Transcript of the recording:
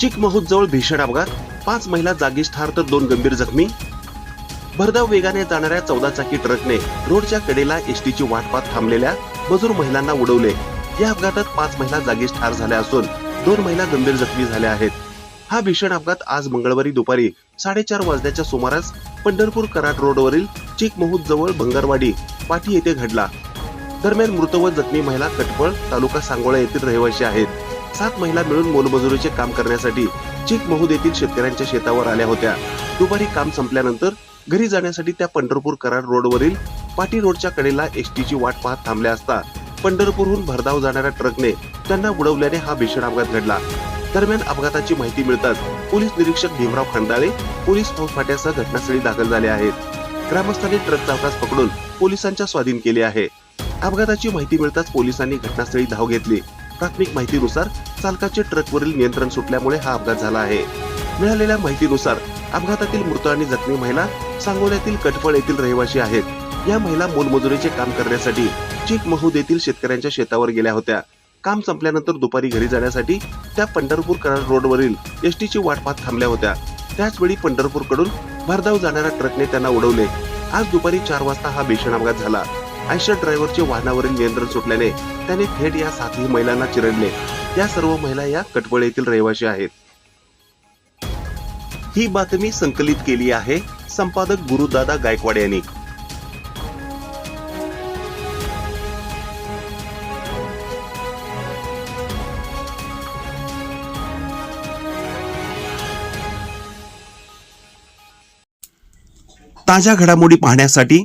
चिकमहूद जवळ भीषण अपघात. पाच महिला जागीच ठार तर दोन गंभीर जखमी. भरधाव वेगाने जाणाऱ्या चौदा चाकी ट्रकने रोडच्या कडेला एसटीची वाटपात थांबलेल्या मजूर महिलांना उडवले. या अपघातात पाच महिला जागीच ठार झाल्या असून दोन महिला गंभीर जखमी झाल्या आहेत. हा भीषण अपघात आज मंगळवारी दुपारी साडेचार वाजण्याच्या सुमारास पंढरपूर कराड रोडवरील चिकमहूद जवळ भंगारवाडी पाठी येथे घडला. दरम्यान मृत व जखमी महिला कटपळ तालुका सांगोळा येथील रहिवासी आहेत. सात महिला मिळून मोलमजुरीचे काम करण्यासाठी चिकमहूद येथील शेतकऱ्यांच्या शेतावर आल्या होत्या. दुपारी काम संपल्यानंतर घरी जाण्यासाठी त्या पंढरपूर कराड रोडवरील पाटी रोडच्या कडेला एसटीची वाट पाहत थांबल्या असता पंढरपूरहून भरधाव जाणाऱ्या ट्रकने त्यांना बुडवल्याने हा भीषण अपघात घडला. दरम्यान अपघाताची माहिती मिळताच पोलीस निरीक्षक भीमराव खंडाळे पोलीस फौजफाट्यासह घटनास्थळी दाखल झाले आहेत. ग्रामस्थांनी ट्रक चालकास पकडून पोलिसांच्या स्वाधीन केले आहे. अपघाताची माहिती मिळताच पोलिसांनी घटनास्थळी धाव घेतली. प्राथमिक माहितीनुसार चालकाचे ट्रकवरील नियंत्रण सुटल्यामुळे हा अपघात झाला आहे. मिळालेल्या माहितीनुसार अपघातातील मृत आणि जखमी महिला सांगोल्यातील कटफळ येथील रहिवासी आहेत. या महिला मोलमजुरीचे काम करण्यासाठी चिकमहूद येथील शेतकऱ्यांच्या शेतावर गेल्या होत्या. काम संपल्यानंतर दुपारी घरी जाण्यासाठी त्या पंढरपूर कराड रोडवरील एसटीची वाट पाहत थांबल्या होत्या. त्याचवेळी पंढरपूरकडून भरधाव जाणाऱ्या ट्रकने त्यांना उडवले. आज दुपारी चार वाजता हा भीषण अपघात झाला. आयशर ड्रायव्हरचे वाहनावरील नियंत्रण सुटल्याने त्याने थेट या सातही महिलांना चिरडले. या सर्व महिला या कटवळ येथील रहिवासी आहेत. ही बातमी संकलित केली आहे संपादक गुरुदादा गायकवाड यांनी. ताज्या घडामोडी पाहण्यासाठी